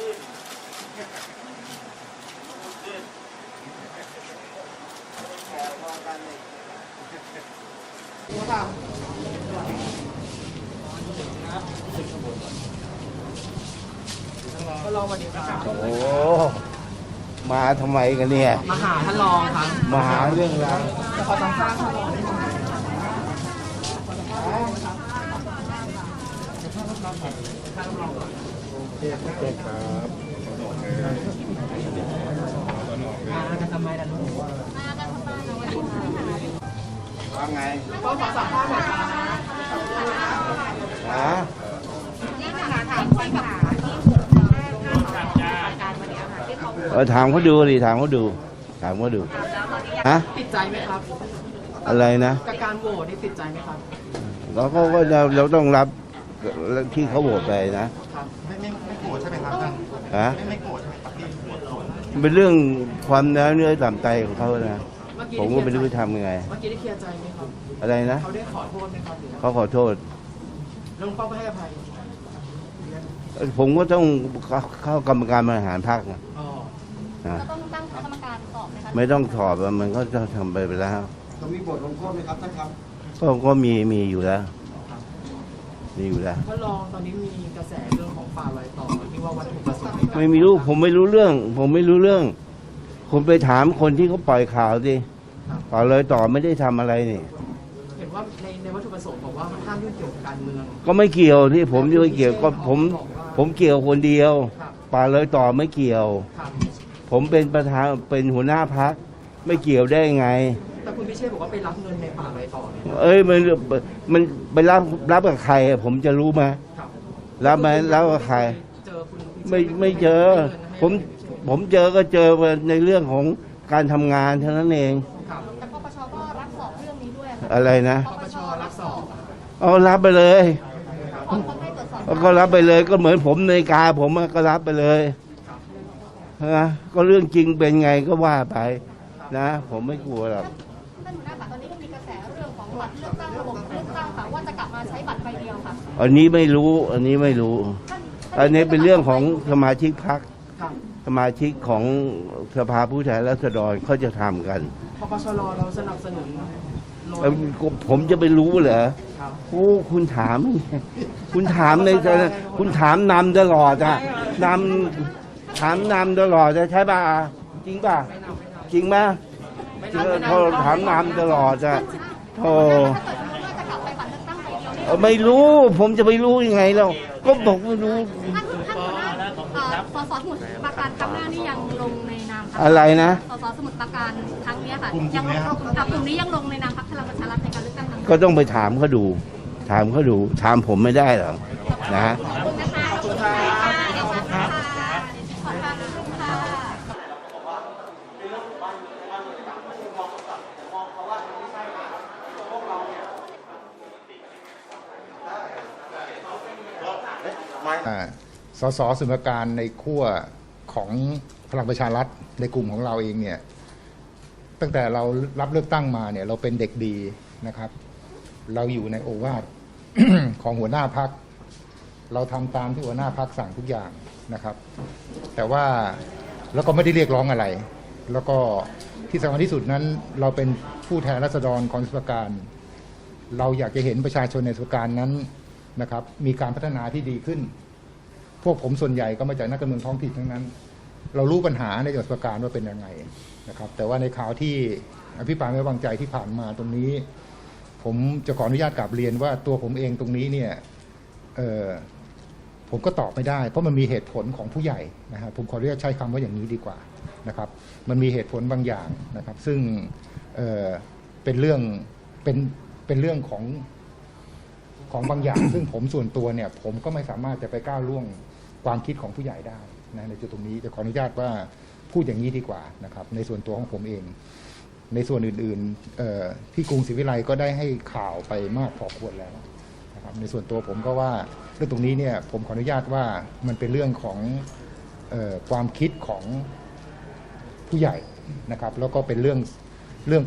ขึ้นพูดขึ้นแถวมองกันเลยรู้เปล่าก็ลองมาดีครับ โอ้ มาทำไมกันเนี่ย มาหาท่านรองครับมาหาเรื่องราวขอสัมภาษณ์ท่านรองได้ไหมท่านรองก่อน ว่าไงก็ขอสัมภาษณ์หน่อยครับฮะเออถามเขาดูดิถามเขาดู ถามเขาดูฮะติดใจไหมครับ อะไรนะกับการโหวตนี่ติดใจไหมครับเราก็ก็เราเราต้องรับที่เขาโหวตไปนะครับไม่ไม่ ฮะไม่ไม่โกรธใช่ไหมครับที่โหวตโหวตเป็นเรื่องความเนื้อเนื้อต่ำใจของเขานะเมื่อกี้ผมก็ไม่รู้จะทำยังไง เมื่อกี้ได้เคลียร์ใจไหมครับ อะไรนะ เขาได้ขอโทษไหมครับหรือเขาขอโทษลุงป้อมก็ให้อภัย ผมก็ต้องเข้าเข้ากรรมการบริหารพรรคนะอ๋อนะจะต้องตั้งคณะกรรมการสอบไหมคะไม่ต้องถอดอะมันก็จะทำไปไปแล้วเรามีบทลงโทษไหมครับท่านครับ ก็ก็มีมีอยู่แล้ว มีอยู่แล้วท่านรองตอนนี้มีกระแสเรื่องของป่าลอยต่อ ไม่มีรู้ผมไม่รู้เรื่อง ผมไม่รู้เรื่องผมไปถามคนที่เขาปล่อยข่าวสิครับป่าเลยต่อไม่ได้ทำอะไรนี่เห็นว่าในในวัตถุประสงค์บอกว่ามันห้ามยุ่งเกี่ยวกับการเมืองก็ไม่เกี่ยวที่ผมจะไม่เกี่ยวก็ผมผมเกี่ยวคนเดียวครับป่าเลยต่อไม่เกี่ยวครับผมเป็นประธานเป็นหัวหน้าพักไม่เกี่ยวได้ไงแต่คุณพิเชษบอกว่าไปรับเงินในป่าลอยต่อเนี่ยเอ้ยมันมันไปรับรับกับใครอะผมจะรู้ไหมครับรับไหมรับกับใคร ไม่ไม่เจอ ผมผมเจอก็เจอในเรื่องของการทำงานเท่านั้นเองครับแต่ปปชก็รับสอบเรื่องนี้ด้วยค่ะอะไรนะ ปปชรับสอบเอารับไปเลย ขอคนให้ตรวจสอบเอาก็รับไปเลยก็เหมือนผมในกาผมอะก็รับไปเลยนะก็เรื่องจริงเป็นไงก็ว่าไป นะ ผมไม่กลัวหรอก ท่านหัวหน้าค่ะตอนนี้ก็มีกระแสเรื่องของบัตรเลือกตั้งระบบเลือกตั้งค่ะว่าจะกลับมาใช้บัตรใบเดียวค่ะ อันนี้ไม่รู้ อันนี้ไม่รู้ท่าน อันนี้เป็นเรื่องของสมาชิกพักครับสมาชิกของสภาผู้แทนราษฎรเขาจะทำกันปปชรเราสนับสนุนโลเอ้ยผมจะไปรู้เหรอครับโอ้คุณถาม คุณถามในคุณถามนำตลอดอะนำถามนำตลอดอะใช่ป่ะจริงป่ะจริงไหมจริงเขาถามนำตลอดอะโธ่ ไม่รู้ผมจะไปรู้ยังไงเราก็บอกไม่รู้ ท่านท่านหัวหน้าเอ่อสสสมุทรปราการครั้งหน้านี่ยังลงในนามพรรคอะไรนะ สสสมุทรปราการครั้งเนี้ยค่ะยังลงกับกลุ่มนี้ยังลงในนามพรรคพลังประชารัฐในการเลือกตั้งครั้งนี้ก็ต้องไปถามเขาดู ถามเขาดู ถามผมไม่ได้หรอกนะขอบคุณนะคะขอบคุณค่ะขอบคุณค่ะขอบคุณค่ะ อ่าสสสมการในขั้วของพลังประชารัฐในกลุ่มของเราเองเนี่ย ตั้งแต่เรารับเลือกตั้งมาเนี่ย เราเป็นเด็กดีนะครับ เราอยู่ในโอวาทของหัวหน้าพัก เราทำตามที่หัวหน้าพักสั่งทุกอย่างนะครับ แต่ว่าแล้วก็ไม่ได้เรียกร้องอะไร แล้วก็ที่สำคัญที่สุดนั้น เราเป็นผู้แทนรัษฎรของสมการ เราอยากจะเห็นประชาชนในสมการนั้น นะครับ มีการพัฒนาที่ดีขึ้น พวกผมส่วนใหญ่ก็มาจากนักการเมืองท้องถิ่นทั้งนั้น เรารู้ปัญหาในจังหวัดสการว่าเป็นยังไงนะครับ แต่ว่าในข่าวที่อภิปรายไม่ว้วางใจที่ผ่านมาตรงนี้ ผมจะขออนุญาตกลับเรียนว่าตัวผมเองตรงนี้เนี่ยผมก็ตอบไม่ได้ เพราะมันมีเหตุผลของผู้ใหญ่นะฮะผมขออนุญาตใช้คำว่าอย่างนี้ดีกว่านะครับ มันมีเหตุผลบางอย่างนะครับ ซึ่งเเป็นเรื่องเป็นเป็นเรื่องของ ของบางอย่าง ซึ่งผมส่วนตัวเนี่ย ผมก็ไม่สามารถจะไปก้าวล่วงความคิดของผู้ใหญ่ได้นะในจุดตรงนี้จะขออนุญาตว่าพูดอย่างนี้ดีกว่านะครับ ในส่วนตัวของผมเอง ในส่วนอื่นๆที่กรุงศรีวิไลก็ได้ให้ข่าวไปมากพอควรแล้วนะครับในส่วนตัวผมก็ว่าเรื่องตรงนี้เนี่ยผมขออนุญาตว่ามันเป็นเรื่องของออความคิดของผู้ใหญ่นะครับ แล้วก็เป็นเรื่องเรื่อง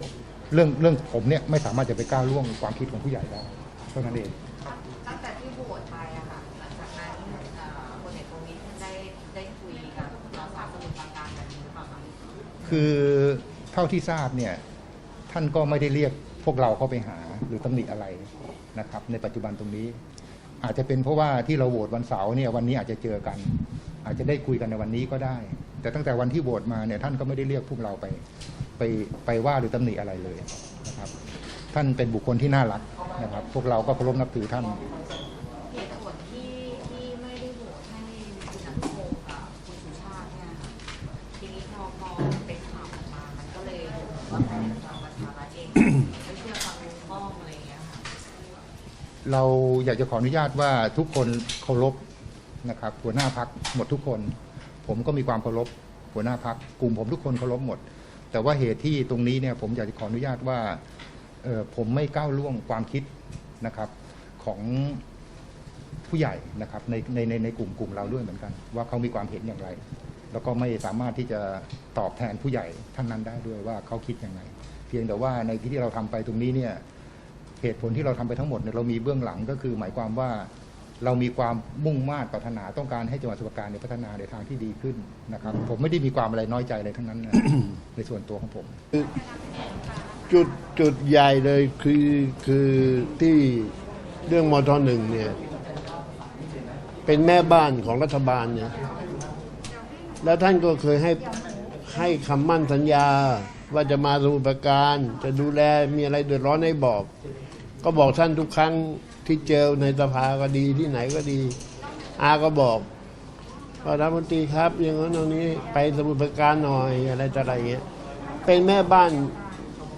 เรื่องเรื่องผมเนี่ยไม่สามารถจะไปก้าวล่วงความคิดของผู้ใหญ่ได้เท่านั้นเอง คือเท่าที่ทราบเนี่ยท่านก็ไม่ได้เรียกพวกเราเข้าไปหาหรือตำหนิอะไรนะครับ ในปัจจุบันตรงนี้ อาจจะเป็นเพราะว่าที่เราโหวตวันเสาร์เนี่ยวันนี้อาจจะเจอกัน อาจจะได้คุยกันในวันนี้ก็ได้ แต่ตั้งแต่วันที่โหวตมาเนี่ยท่านก็ไม่ได้เรียกพวกเราไปไปไปว่าหรือตำหนิอะไรเลยนะครับ ท่านเป็นบุคคลที่น่ารักนะครับ พวกเราก็เคารพนับถือท่าน เหตุผลที่ที่ไม่ได้โหวตให้คุณอนุพงศ์กับคุณสุชาติเนี่ยค่ะทีนี้พอพอเป็นข่าวออกมา มันก็เลย ว่าทางพลังประชารัฐเองไม่เชื่อฟังลุงป้อมอะไรอย่างเงี้ยค่ะเราอยากจะขออนุญาตว่าทุกคนเคารพนะครับหัวหน้าพักหมดทุกคน ผมก็มีความเคารพหัวหน้าพักกลุ่มผมทุกคนเคารพหมด แต่ว่าเหตุที่ตรงนี้เนี่ยผมอยากจะขออนุญาตว่าผมไม่ก้าวล่วงความคิดนะครับของผู้ใหญ่นะครับในในในในกลุ่มกลุ่มเราด้วยเหมือนกัน ว่าเขามีความเห็นอย่างไร แล้วก็ไม่สามารถที่จะตอบแทนผู้ใหญ่ท่านนั้นได้ด้วยว่าเขาคิดย่างไรเพียงแต่ว่าในที่เราทำไปตรงนี้เนี่ยเหตุผลที่เราทำไปทั้งหมดเนี่ยเรามีเบื้องหลังก็คือหมายความว่าเรามีความมุ่งมา่ปรารถนาต้องการให้จังหวัดสุพรราการเนี่ยพัฒนาในทางที่ดีขึ้นนะครับ ผมไม่ได้มีความอะไรน้อยใจอะไรทั้งนั้นนะในส่วนตัวของผม จุดจุดใหญ่เลยคือคือที่เรื่องมทหนึ่งเนี่ย เป็นแม่บ้านของรัฐบาลเนี่ย แล้วท่านก็เคยให้ให้คำมั่นสัญญาว่าจะมาสมุทรปราการ จะดูแลมีอะไรเดือดร้อนให้บอก ก็บอกท่านทุกครั้งที่เจอในสภาก็ดีที่ไหนก็ดี อาก็บอกว่ารัฐมนตรีครับ อย่างนั้นตรงนี้ไปสมุทรปราการหน่อยอะไรต่ออะไรเงี้ยเป็นแม่บ้าน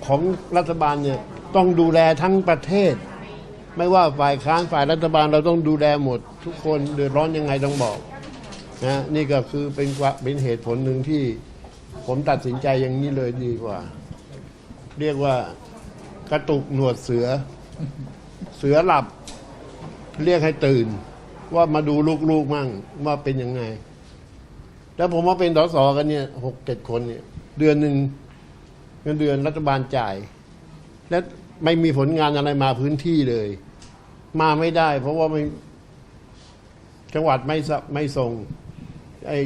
ของรัฐบาลเนี่ยต้องดูแลทั้งประเทศ ไม่ว่าฝ่ายค้านฝ่ายรัฐบาลเราต้องดูแลหมด ทุกคนเดือดร้อนยังไงต้องบอก นะนี่ก็คือเป็นเป็นเหตุผลหนึ่งที่ผมตัดสินใจอย่างนี้เลยดีกว่า เรียกว่ากระตุกหนวดเสือ เสือหลับ เรียกให้ตื่น ว่ามาดูลูกๆมั่งว่าเป็นยังไง แล้วผมว่าเป็นสสกันเนี่ยหกเจ็ดคนเนี่ย เดือนหนึ่งเงินเดือนรัฐบาลจ่าย และไม่มีผลงานอะไรมาพื้นที่เลย มาไม่ได้ เพราะว่าไม่จังหวัดไม่ไม่ส่ง ไอ้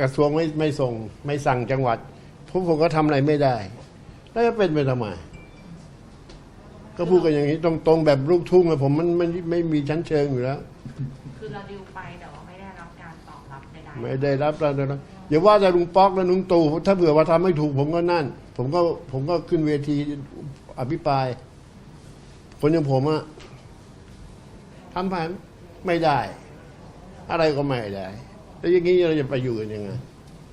กระทรวงไม่ไม่ส่งไม่สั่งจังหวัดพวกผมก็ทำอะไรไม่ได้ แล้วจะเป็นไปทำไม ก็พูดกันอย่างนี้ตรงๆแบบลูกทุ่งอะผมมันไม่ไม่มีชั้นเชิงอยู่แล้ว คือเราดิวไปแต่ว่าไม่ได้รับการตอบรับใดๆไม่ได้รับแล้วนะอย่าว่าแต่ลุงป๊อกและลุงตู่ถ้าเผื่อว่าทำไม่ถูกผมก็นั่น ผมก็ผมก็ขึ้นเวทีอภิปราย คนอย่างผมอะทำผ่านไม่ได้ อะไรก็ไม่ได้ แล้วอย่างนี้เราจะไปอยู่กันยังไง